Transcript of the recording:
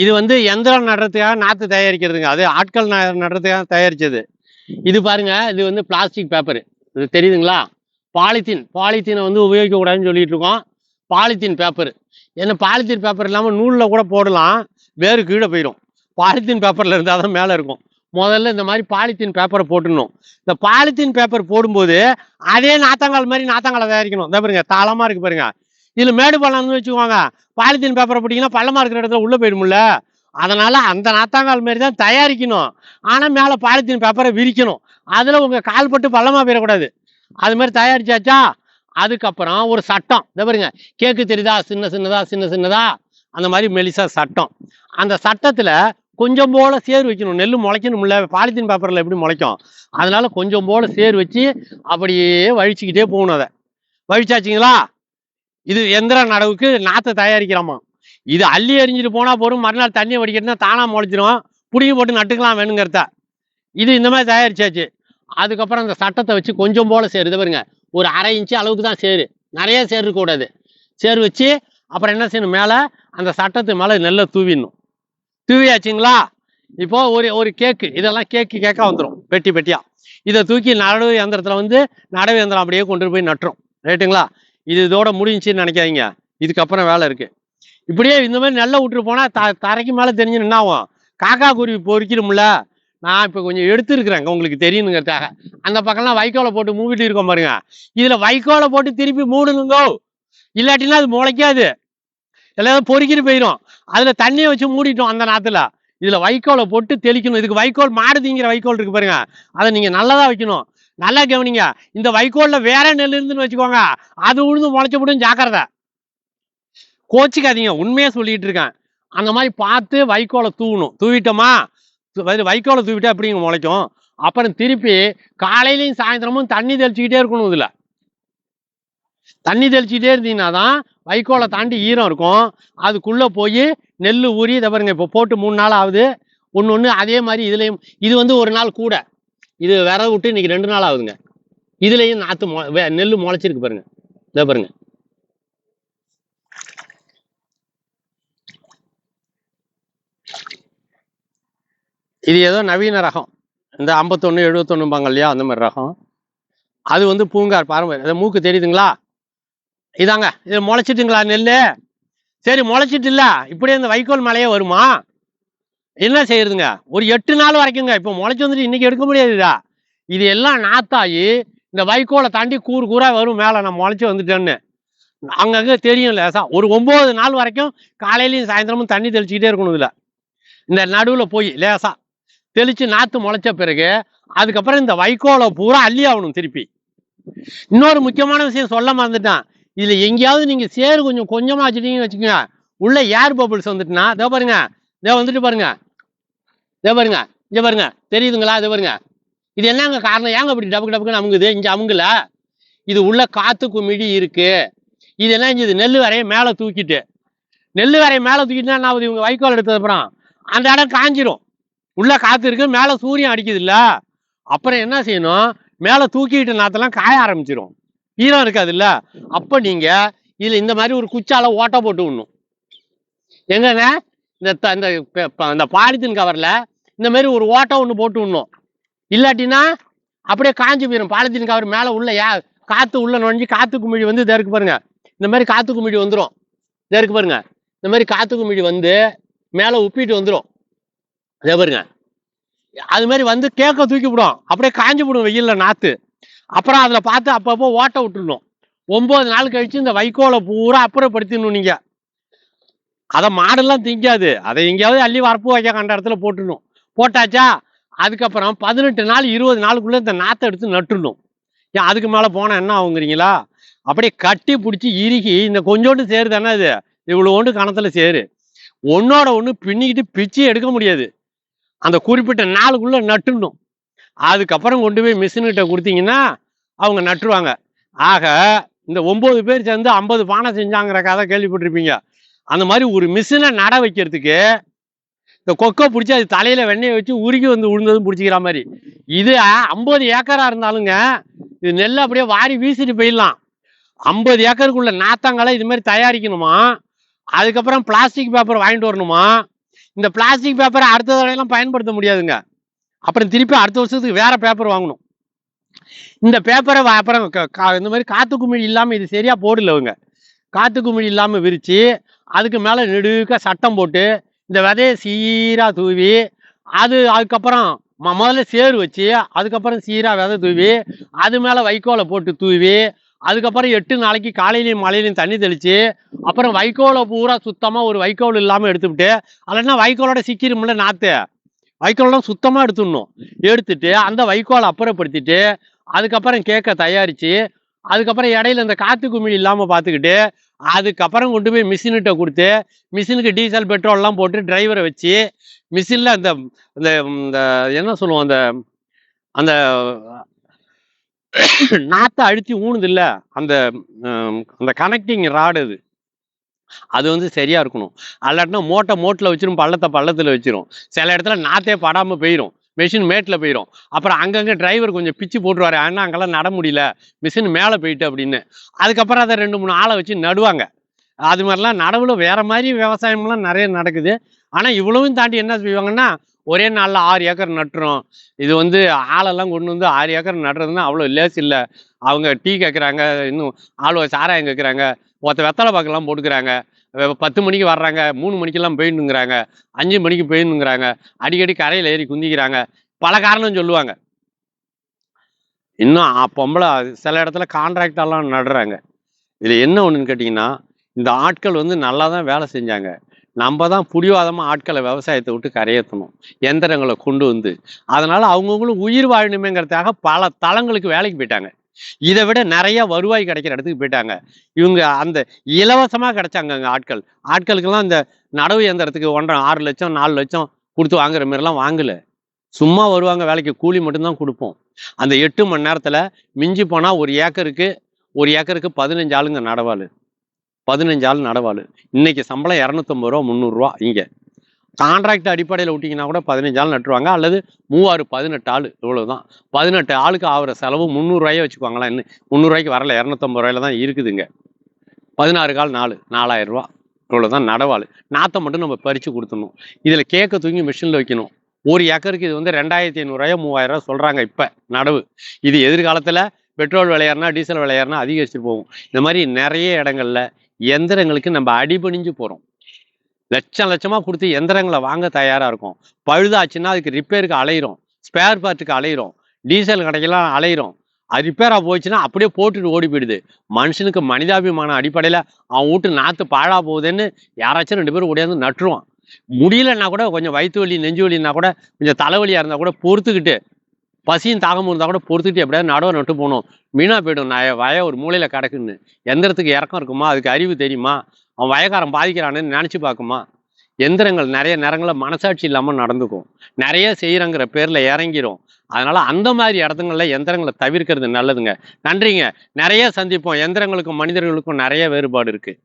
இது வந்து எந்திரம் நடுறதுக்காக நாற்று தயாரிக்கிறதுங்க. அது ஆட்கள் நடுறதுக்காக தயாரிச்சது. இது பாருங்க இது வந்து பிளாஸ்டிக் பேப்பர் இது தெரியுதுங்களா? பாலித்தீன் பாலித்தீனை வந்து உபயோகிக்க கூடாதுன்னு சொல்லிட்டு இருக்கோம் பாலித்தீன் பேப்பர் ஏன்னா பாலித்தீன் பேப்பர் இல்லாமல் நூலில் கூட போடலாம். வேறு கீழே போயிடும். பாலித்தீன் பேப்பரில் இருந்தால் தான் மேலே இருக்கும். முதல்ல இந்த மாதிரி பாலித்தீன் பேப்பரை போட்டுடணும். இந்த பாலித்தீன் பேப்பர் போடும்போது அதே நாத்தாங்கால் மாதிரி நாத்தங்காலை தயாரிக்கணும். இந்த பாருங்க தாளமாக இருக்கு பாருங்க. இதில் மேடு பள்ளம்னு வச்சுக்கோங்க. பாலித்தீன் பேப்பரை பிடிக்கினா பள்ளமாக இருக்கிற இடத்துல உள்ளே போயிடும்ல. அதனால் அந்த நாத்தாங்கால் மாதிரி தான் தயாரிக்கணும். ஆனால் மேலே பாலித்தீன் பேப்பரை விரிக்கணும். அதில் உங்கள் கால் பட்டு பள்ளமாக போயிடக்கூடாது. அது மாதிரி தயாரிச்சாச்சா? அதுக்கப்புறம் ஒரு சட்டம். இதை பாருங்க. கேக்கு தெரியுதா? சின்ன சின்னதா? சின்ன சின்னதா? அந்த மாதிரி மெலிசா சட்டம். அந்த சட்டத்தில் கொஞ்சம் போல சேர் வைக்கணும். நெல் முளைக்கணும்ல. பாலித்தீன் பேப்பரில் எப்படி முளைக்கும்? அதனால கொஞ்சம் போல சேர் வச்சு அப்படியே வழிச்சிக்கிட்டே போகணும் அதை. வழிச்சாச்சிங்களா? இது எந்திர நடவுக்கு நாற்றை தயாரிக்கிறோமா? இது அள்ளி எறிஞ்சிட்டு போனால் போதும் மறுநாள் தண்ணி வடிக்கட்டுனா தானாக முளைச்சிரும் புடிங்கி போட்டு நட்டுக்கலாம் வேணுங்கிறத? இது இந்த மாதிரி தயாரிச்சாச்சு. அதுக்கப்புறம் அந்த சட்டத்தை வச்சு கொஞ்சம் போல் சேருது பாருங்க. ஒரு அரை இன்ச்சு அளவுக்கு தான் சேரு. நிறைய சேர் இருக்கக்கூடாது சேர் வச்சு அப்புறம் என்ன செய்யணும்? மேலே அந்த சட்டத்து மேலே நெல்லை தூவிடணும். தூவியாச்சுங்களா? இப்போ ஒரு ஒரு கேக்கு. இதெல்லாம் கேக்கு கேக்காக வந்துடும் பெட்டி பெட்டியாக இதை தூக்கி நடவு இயந்திரத்தில் வந்து நடவு இயந்திரம் அப்படியே கொண்டு போய் நட்டுரும். ரைட்டுங்களா? இது இதோட முடிஞ்சுன்னு நினைக்காதீங்க. இதுக்கப்புறம் வேலை இருக்கு. இப்படியே இந்த மாதிரி நெல்லை விட்டுட்டு போனால் த தரைக்கு மேலே தெரிஞ்சு என்ன ஆகும். காக்கா குருவி பொறிக்கணும்ல. நான் இப்போ கொஞ்சம் எடுத்துருக்குறேங்க உங்களுக்கு தெரியணுங்கிறதுக்காக அந்த பக்கம்லாம் வைக்கோலை போட்டு மூவிட்டு இருக்கோம் பாருங்க. இதில் வைக்கோலை போட்டு திருப்பி மூடணுங்கோ இல்லாட்டினா அது முளைக்காது. எல்லாரும் பொறுக்கிட்டு போயிடும் அதில் தண்ணியை வச்சு மூடிட்டோம் அந்த நாற்றுல இதில் வைக்கோலை போட்டு தெளிக்கணும். இதுக்கு வைக்கோல் மாடுதிங்கிற வைக்கோல் இருக்கு பாருங்க. அதை நீங்கள் நல்லதாக வைக்கணும். நல்லா கவனிங்க. இந்த வைக்கோல்ல வேற நெல் இருந்துன்னு வச்சுக்கோங்க. அது உழுந்து முளைச்சு விடும் ஜாக்கிரதை. கோச்சிக்காதீங்க. உண்மையா சொல்லிட்டு இருக்கேன். அந்த மாதிரி பார்த்து வைக்கோலை தூவணும். தூவிட்டோமா? வைக்கோலை தூவிட்டா எப்படிங்க முளைக்கும்? அப்புறம் திருப்பி காலையிலையும் சாயந்தரமும் தண்ணி தெளிச்சுக்கிட்டே இருக்கணும் இதுல. தண்ணி தெளிச்சுக்கிட்டே இருந்தீங்கன்னா தான் வைக்கோலை தாண்டி ஈரம் இருக்கும். அதுக்குள்ளே போய் நெல் ஊறி இதை பாருங்க இப்போ போட்டு மூணு நாள் ஆகுது. ஒன்று ஒன்று அதே மாதிரி இதுலேயும் இது வந்து ஒரு நாள் கூட. இது விரத விட்டு இன்னைக்கு ரெண்டு நாள் ஆகுதுங்க. இதுலேயும் நாற்று மொ வே- நெல் முளைச்சிருக்கு பாருங்க. இதை பாருங்க. இது ஏதோ நவீன ரகம். இந்த ஐம்பத்தொன்று எழுபத்தொன்னுபாங்க இல்லையா அந்த மாதிரி ரகம். அது வந்து பூங்கார் பாருங்க இது மூக்கு தெரியுதுங்களா? இதாங்க. இது முளைச்சிட்டுங்களா நெல் சரி முளைச்சிட்டு இல்ல இப்படியே இந்த வைக்கோல் மலையே வருமா? என்ன செய்யறதுங்க? ஒரு எட்டு நாள் வரைக்குங்க. இப்போ முளைச்சி வந்துட்டு இன்னைக்கு எடுக்க முடியாதுதா இது எல்லாம் நாத்தாயி இந்த வைக்கோலை தாண்டி கூறு கூறா வரும் மேலே. நான் முளைச்சி வந்துட்டேன்னு. அங்கங்கே தெரியும் லேசா. ஒரு ஒம்பது நாள் வரைக்கும் காலையிலையும் சாயந்தரமும் தண்ணி தெளிச்சுக்கிட்டே இருக்கணும் இதில். இந்த நடுவில் போய் லேசா தெளிச்சு நாற்று முளைச்ச பிறகு அதுக்கப்புறம் இந்த வைக்கோலை பூரா அள்ளி ஆகணும் திருப்பி. இன்னொரு முக்கியமான விஷயம் சொல்ல மறந்துட்டேன். இதில் எங்கேயாவது நீங்கள் சேறு கொஞ்சம் கொஞ்சமாக வச்சுட்டீங்கன்னு வச்சுக்கோங்க. உள்ள ஏர் பபிள்ஸ் வந்துட்டுனா இதோ பாருங்க. இதோ வந்துட்டு பாருங்க. இதை பாருங்க இங்க பாருங்க. தெரியுதுங்களா? இதை பாருங்க. இது என்னங்க காரணம்? ஏங்க இப்படி டபக்கு டபக்குன்னு அமுங்குது இங்கே அமுங்கல. இது உள்ள காத்து குமிழி இருக்கு. இது என்ன செஞ்சது? நெல் வரைய மேலே தூக்கிட்டு. நெல் வரைய மேலே தூக்கிட்டுனா என்ன இவங்க வைக்கோல் எடுத்தது அப்புறம் அந்த இடம் காஞ்சிரும். உள்ள காத்து இருக்கு மேலே சூரியன் அடிக்குது இல்லை அப்புறம் என்ன செய்யணும்? மேலே தூக்கிட்டு நாத்தெல்லாம் காய ஆரம்பிச்சிரும். ஈரம் இருக்காது இல்லை? அப்போ நீங்கள் இதில் இந்த மாதிரி ஒரு குச்சால ஓட்டை போட்டு விடணும் எங்கங்க இந்த த- இந்த இந்த பாலித்தீன் கவரில் இந்த மாதிரி ஒரு ஓட்டை ஒன்று போட்டு விடணும். இல்லாட்டினா அப்படியே காஞ்சி போயிடும் பாலித்தீன் கவர் மேலே உள்ள ஏ காற்று உள்ள நுழைஞ்சி காற்று குமிழி வந்து இதற்கு பாருங்கள் பாருங்க. இந்த மாதிரி காற்று குமிழி வந்துடும் இதற்கு பாருங்க. இந்த மாதிரி காற்று குமிழி வந்து மேலே உப்பிட்டு வந்துடும் இதே பாருங்க. அது மாதிரி வந்து கேக்க தூக்கி விடும் அப்படியே காஞ்சி விடும் வெயில்ல நாற்று அப்புறம் அதில் பார்த்து அப்பப்போ ஓட்ட விட்டுடணும். ஒம்பது நாள் கழிச்சு இந்த வைக்கோலை பூரா அப்புறப்படுத்திடணும் நீங்கள் அதை மாடெல்லாம் திங்காது. அதை எங்கேயாவது அள்ளி வரப்பு வைக்க கண்ட இடத்துல போட்டுடணும். போட்டாச்சா? அதுக்கப்புறம் பதினெட்டு நாள் இருபது நாளுக்குள்ள இந்த நாற்றை எடுத்து நட்டுடணும். ஏன் அதுக்கு மேலே போனால் என்ன ஆகுங்கிறீங்களா? அப்படியே கட்டி பிடிச்சி இறுகி இந்த கொஞ்சோண்டு சேரு தானே அது? இவ்வளோண்டு கணத்தில் சேரு. ஒன்னோட ஒன்று பின்னிக்கிட்டு பிச்சு எடுக்க முடியாது. அந்த குறிப்பிட்ட நாளுக்குள்ள நட்டுடணும். அதுக்கப்புறம் கொண்டு போய் மிஷின்கிட்ட கொடுத்தீங்கன்னா அவங்க நட்டுருவாங்க. ஆக இந்த ஒம்பது பேர் சேர்ந்து ஐம்பது பானை செஞ்சாங்கிற கதை கேள்விப்பட்டிருப்பீங்க. அந்த மாதிரி ஒரு மிஷினை நட வைக்கிறதுக்கு இந்த கொக்கை பிடிச்சி அது தலையில வெண்ணெயை வச்சு உருகி வந்து உழுந்ததும் பிடிச்சிக்கிற மாதிரி. இது ஐம்பது ஏக்கரா இருந்தாலுங்க இது நெல்லை அப்படியே வாரி வீசிட்டு போயிடலாம். ஐம்பது ஏக்கருக்குள்ள நாத்தாங்களை இது மாதிரி தயாரிக்கணுமா? அதுக்கப்புறம் பிளாஸ்டிக் பேப்பர் வாங்கிட்டு வரணுமா? இந்த பிளாஸ்டிக் பேப்பரை அடுத்த தடையெல்லாம் பயன்படுத்த முடியாதுங்க. அப்புறம் திருப்பி அடுத்த வருஷத்துக்கு வேற பேப்பர் வாங்கணும். இந்த பேப்பரை அப்புறம் க- கா- இந்த மாதிரி காத்து குமிழி இல்லாம இது சரியா போடல அவங்க காத்து குமிழி இல்லாம விரிச்சு அதுக்கு மேல நெடுக்க சட்டம் போட்டு இந்த விதைய சீராக தூவி அது அதுக்கப்புறம் ம- முதல்ல சேறு வச்சு அதுக்கப்புறம் சீராக விதை தூவி அது மேலே வைக்கோலை போட்டு தூவி அதுக்கப்புறம் எட்டு நாளைக்கு காலையிலையும் மழையிலையும் தண்ணி தெளித்து அப்புறம் வைக்கோலை பூரா சுத்தமாக ஒரு வைக்கோல் இல்லாமல் எடுத்துக்கிட்டு அதெல்லாம் வைக்கோலோட சிக்கிரும்ல நாற்று வைக்கோலாம் சுத்தமாக எடுத்துடணும். எடுத்துட்டு அந்த வைக்கோலை அப்புறப்படுத்திட்டு அதுக்கப்புறம் கேக்கை தயாரித்து அதுக்கப்புறம் இடையில இந்த காற்று குமிழி இல்லாமல் பார்த்துக்கிட்டு அதுக்கப்புறம் கொண்டு போய் மிஷின்கிட்ட கொடுத்து மிஷினுக்கு டீசல் பெட்ரோல்லாம் போட்டு டிரைவரை வச்சு மிஷினில் அந்த இந்த இந்த என்ன சொல்லுவோம் அந்த அந்த நாத்தை அழுத்தி ஊனுது இல்லை அந்த அந்த கனெக்டிங் ராடு அது. அது வந்து சரியா இருக்கணும். அல்லாட்டினா மோட்டை மோட்டில் வச்சிரும் பள்ளத்தை பள்ளத்தில் வச்சிரும். சில இடத்துல நாத்தே படாமல் போயிடும் மிஷின் மேட்டில் போயிடும் அப்புறம் அங்கங்கே டிரைவர் கொஞ்சம் பிச்சு போட்டுருவாரு. ஆனால் அங்கெல்லாம் நட முடியல. மிஷின் மேலே போயிட்டு அப்படின்னு. அதுக்கப்புறம் அதை ரெண்டு மூணு ஆளை வச்சு நடுவாங்க. அது மாதிரிலாம் நடவுல வேறு மாதிரி விவசாயம்லாம் நிறைய நடக்குது. ஆனால் இவ்வளவும் தாண்டி என்ன செய்வாங்கன்னா ஒரே நாளில் ஆறு ஏக்கர் நட்டுறோம். இது வந்து ஆளெல்லாம் கொண்டு வந்து ஆறு ஏக்கர் நடுறதுன்னா அவ்வளோ லேஸ் இல்லை. அவங்க டீ கேட்குறாங்க இன்னும் ஆளு சாராயம் கேட்குறாங்க ஒருத்த வெத்தலை பாக்கெல்லாம் போட்டுக்கிறாங்க. பத்து மணிக்கு வர்றாங்க மூணு மணிக்கெல்லாம் போயிடணுங்கிறாங்க அஞ்சு மணிக்கு போயிடணுங்கிறாங்க அடிக்கடி கரையில் ஏறி குந்திக்கிறாங்க பல காரணம் சொல்லுவாங்க. இன்னும் பொம்பளை சில இடத்துல கான்ட்ராக்டெல்லாம் நடுறாங்க. இதில் என்ன ஒன்றுன்னு கேட்டிங்கன்னா இந்த ஆட்கள் வந்து நல்லா தான் வேலை செஞ்சாங்க. நம்ம தான் புடிவாதமாக ஆட்களை விவசாயத்தை விட்டு கரையேற்றணும் எந்திரங்களை கொண்டு வந்து. அதனால் அவங்கவுங்களும் உயிர் வாழணுமேங்கிறதுக்காக பல தளங்களுக்கு வேலைக்கு போயிட்டாங்க. இதை விட நிறைய வருவாய் கிடைக்கிற இடத்துக்கு போயிட்டாங்க. இவங்க அந்த இலவசமாக கிடைச்சாங்க அங்கே ஆட்கள். ஆட்களுக்கெல்லாம் இந்த நடவு இயந்திரத்துக்கு ஒன்றரை ஆறு லட்சம் நாலு லட்சம் கொடுத்து வாங்குற மாதிரிலாம் வாங்கல. சும்மா வருவாங்க வேலைக்கு கூலி மட்டும்தான் கொடுப்போம். அந்த எட்டு மணி நேரத்தில் மிஞ்சி போனால் ஒரு ஏக்கருக்கு ஒரு ஏக்கருக்கு பதினஞ்சு ஆளுங்க நடவாள். பதினஞ்சு ஆள் நடவாள். இன்னைக்கு சம்பளம் இரநூத்தம்பது ரூபா முந்நூறுரூவா இங்கே. கான்ட்ராக்ட் அடிப்படையில் விட்டிங்கன்னா கூட பதினஞ்சு ஆள் நட்டுருவாங்க. அல்லது மூவாறு பதினெட்டு ஆள் இவ்வளவுதான். பதினெட்டு ஆளுக்கு ஆகிற செலவு முந்நூறுரூவாயே வச்சுக்குவாங்களா இன்னும் முந்நூறுரூவாய்க்கு வரல இரநூத்தம்பது ரூபாயில தான் இருக்குதுங்க. பதினாறு கால் நாலு நாலாயிரரூவா ரூபா. இவ்வளோதான் நடவாள். நாற்றை மட்டும் நம்ம பறித்து கொடுத்துடணும். இதில் கேட்க தூங்கி மிஷினில் வைக்கணும். ஒரு ஏக்கருக்கு இது வந்து ரெண்டாயிரத்தி ஐநூறுரூவாயோ மூவாயிரரூவா சொல்கிறாங்க இப்போ நடவு. இது எதிர்காலத்தில் பெட்ரோல் விளையாடுனா டீசல் விலையேறினா அதிகரிச்சுட்டு போகும். இந்த மாதிரி நிறைய இடங்கள்ல எந்திரங்களுக்கு நம்ம அடிபணிஞ்சு போகிறோம் லட்சம் லட்சமாக கொடுத்து எந்திரங்களை வாங்க தயாராக இருக்கும். பழுதாச்சுன்னா அதுக்கு ரிப்பேருக்கு அலையிறோம். ஸ்பேர் பார்ட்டுக்கு அலையிறோம். டீசல் கடைக்கெல்லாம் அலையிறோம். அது ரிப்பேராக போச்சுன்னா அப்படியே போட்டுட்டு ஓடி போயிடுது. மனுஷனுக்கு மனிதாபிமான அடிப்படையில் அவன் வீட்டு நாற்று பாழாக போகுதுன்னு யாராச்சும் ரெண்டு பேரும் ஓடியாந்து நட்டுருவான். முடியலன்னா கூட கொஞ்சம் வயிற்று வலி நெஞ்சு வலின்னா கூட கொஞ்சம் தலைவலியாக இருந்தால் கூட பொறுத்துக்கிட்டு பசியும் தாகமும் இருந்தால் கூட பொறுத்துக்கிட்டு எப்படியாவது நடவை நட்டு போகணும். மீனா போயிடும். நான் வய ஒரு மூலையில் கிடக்குன்னு. எந்திரத்துக்கு இறக்கம் இருக்குமா? அதுக்கு அறிவு தெரியுமா? அவன் வயக்காரன் பாதிக்கிறான்னு நினச்சி பார்க்குமா? எந்திரங்கள் நிறைய நேரங்களில் மனசாட்சி இல்லாமல் நடந்துக்கும். நிறைய செய்கிறங்கிற பேரில் இறங்கிரும். அதனால அந்த மாதிரி இடத்துங்களில் எந்திரங்களை தவிர்க்கிறது நல்லதுங்க. நன்றிங்க. நிறைய சந்திப்போம். எந்திரங்களுக்கும் மனிதர்களுக்கும் நிறைய வேறுபாடு இருக்கு.